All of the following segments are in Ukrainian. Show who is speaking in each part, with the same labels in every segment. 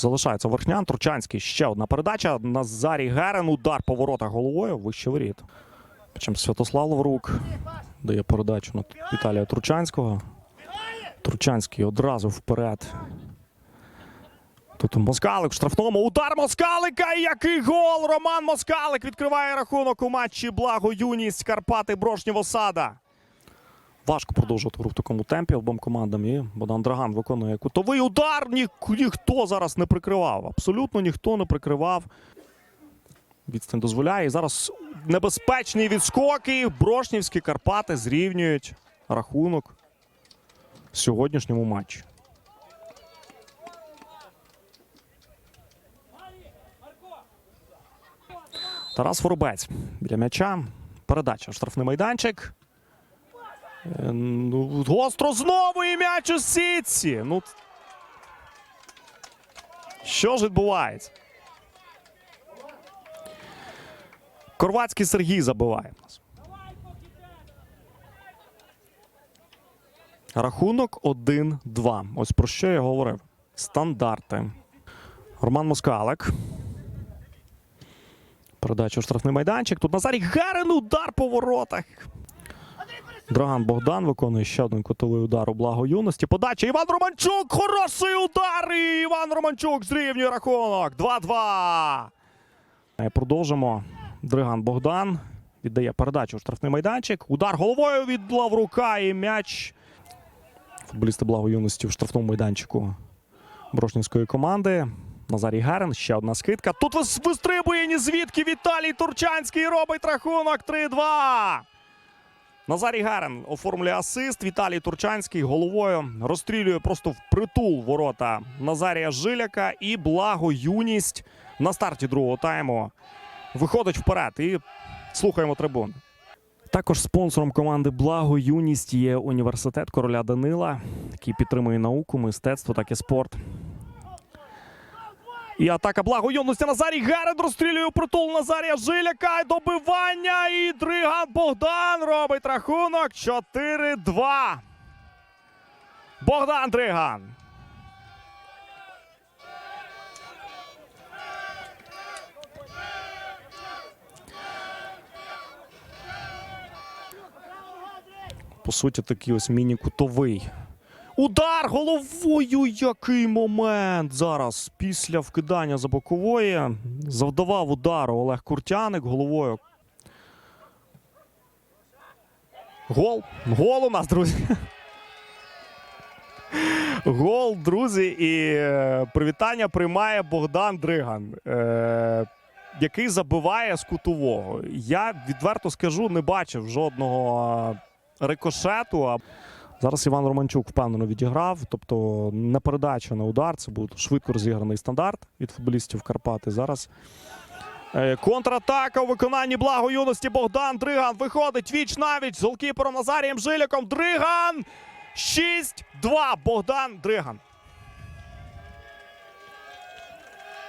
Speaker 1: Залишається Верхнян. Турчанський. Ще одна передача. Назарій Герен. Удар по воротах головою. Вище воріт. Причому Святослав Лаврук дає передачу на Віталія Турчанського. Турчанський одразу вперед. Тут Москалик в штрафному. Удар Москалика. І який гол! Роман Москалик відкриває рахунок у матчі. Благо юність Карпати Брошнів Осада. Важко продовжувати гру в такому темпі обом командам. І Богдан Драган виконує кутовий удар. Ні, ніхто зараз не прикривав. Абсолютно ніхто не прикривав. Відстань дозволяє. І зараз небезпечні відскоки. Брошнівські Карпати зрівнюють рахунок в сьогоднішньому матчі. Тарас Воробець біля м'яча. Передача штрафний майданчик. Ну, гостро знову і м'яч у сітці. Ну, що ж відбувається? Корвацький Сергій забиває нас. Рахунок 1-2. Ось про що я говорив. Стандарти. Роман Москалик. Передача у штрафний майданчик. Тут Назарій Гарин удар по воротах. Драган Богдан виконує ще один котовий удар у благо юності. Подача Іван Романчук. Хороший удар. І Іван Романчук зрівнює рахунок. 2-2. Е, Продовжимо. Дриган Богдан віддає передачу у штрафний майданчик. Удар головою від Лаврука і м'яч. Футболісти благо юності в штрафному майданчику Брошнівської команди. Назарій Гарен, ще одна скидка. Тут вистрибує ні звідки Віталій Турчанський робить рахунок 3-2. Назарій Гарен оформлює асист. Віталій Турчанський головою розстрілює просто в притул ворота Назарія Жиляка і благо юність на старті другого тайму виходить вперед і слухаємо трибун. Також спонсором команди Благо Юність є університет короля Данила, який підтримує науку, мистецтво, так і спорт. І атака благо юності Назарій Герен розстрілює притул Назарія Жиляка. Добивання. І Дриган Богдан робить рахунок 4-2. Богдан Дриган. По суті, такий ось міні-кутовий. Удар головою. Який момент зараз після вкидання за бокової завдавав удару Олег Куртяник головою. Гол. Гол у нас, друзі. Гол, друзі, і е, привітання приймає Богдан Дриган, е, який забиває з кутового. Я відверто скажу, не бачив жодного е, рикошету. Зараз Іван Романчук впевнено відіграв. Тобто не передача на удар. Це був швидко розіграний стандарт від футболістів Карпати. Зараз е, контратака у виконанні благо юності Богдан Дриган виходить віч навіч з голкіпером Назарієм Жиляком. Дриган 6-2. Богдан Дриган.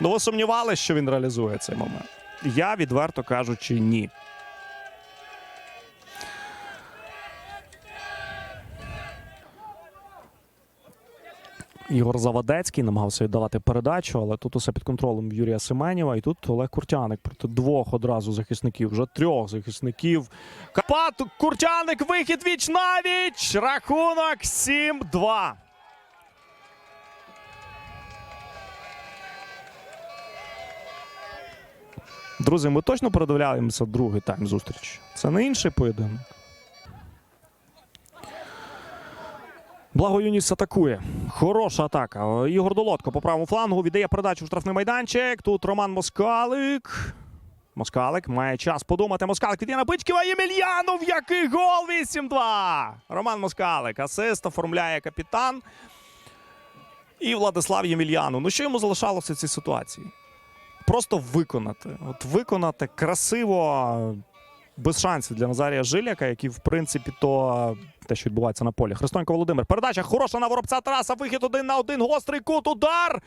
Speaker 1: Ну, ви сумнівалися, що він реалізує цей момент? Я відверто кажучи, ні. Ігор Завадецький намагався віддавати передачу, але тут усе під контролем Юрія Семенєва. І тут Олег Куртяник проти двох одразу захисників, вже трьох захисників. Карпат Куртяник, вихід віч навіч. Рахунок 7-2. Друзі, ми точно передивляємося другий тайм зустрічі. Це не інший поєдинок. Благо Юніс атакує. Хороша атака. Ігор Долотко по правому флангу віддає передачу в штрафний майданчик. Тут Роман Москалик. Москалик має час подумати. Москалик віддає на Бичківа. Ємельянов. Який гол! 8-2. Роман Москалик. Асист оформляє капітан. І Владислав Ємельянов. Ну що йому залишалося в цій ситуації? Просто виконати. От виконати красиво, без шансів для Назарія Жиляка, який, в принципі, то те, що відбувається на полі. Христонько Володимир. Передача хороша на воробця Тараса. Вихід один на один. Гострий кут. Удар.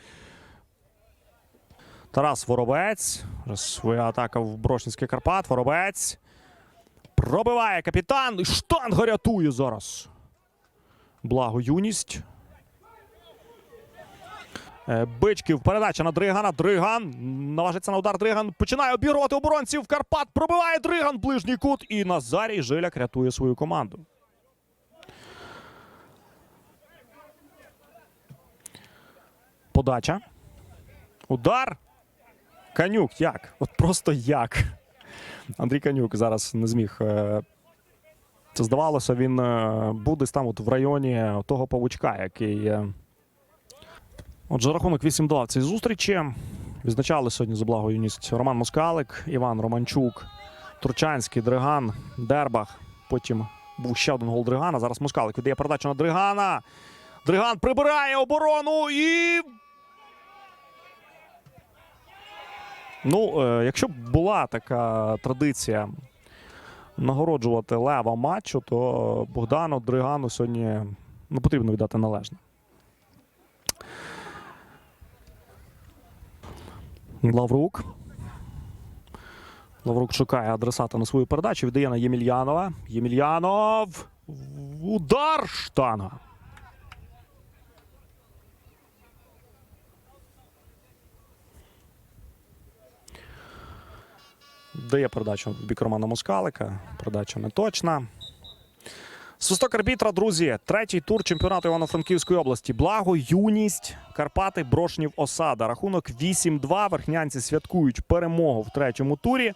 Speaker 1: Тарас Воробець. Своя атака в Брошнівський Карпат. Воробець. Пробиває капітан. І штанга рятує зараз. Благо юність. Е, Бичків, передача на Дригана. Дриган наважиться на удар. Дриган починає обігрувати оборонців. Карпат пробиває Дриган ближній кут. І Назарій Жиляк рятує свою команду. Подача. Удар. Канюк. Як? От просто як. Андрій Канюк зараз не зміг. е, Це здавалося, він е, був десь там от в районі того павучка, який. е, Отже, рахунок 8-2 в цій зустрічі. Відзначали сьогодні за благо юність Роман Москалик, Іван Романчук, Турчанський, Дриган, Дербах. Потім був ще один гол Дригана. Зараз Москалик віддає передачу на Дригана. Дриган прибирає оборону і. Ну, е, якщо б була така традиція нагороджувати лева матчу, то Богдану Дригану сьогодні ну, потрібно віддати належне. Лаврук. Лаврук шукає адресата на свою передачу. Віддає на Ємельянова. Ємельянов. Удар штанга. Дає передачу бік Романа Москалика. Передача не точна. Свисток арбітра, друзі. Третій тур чемпіонату Івано-Франківської області. Благо, юність, Карпати, Брошнів, Осада. Рахунок 8-2. Верхнянці святкують перемогу в третьому турі.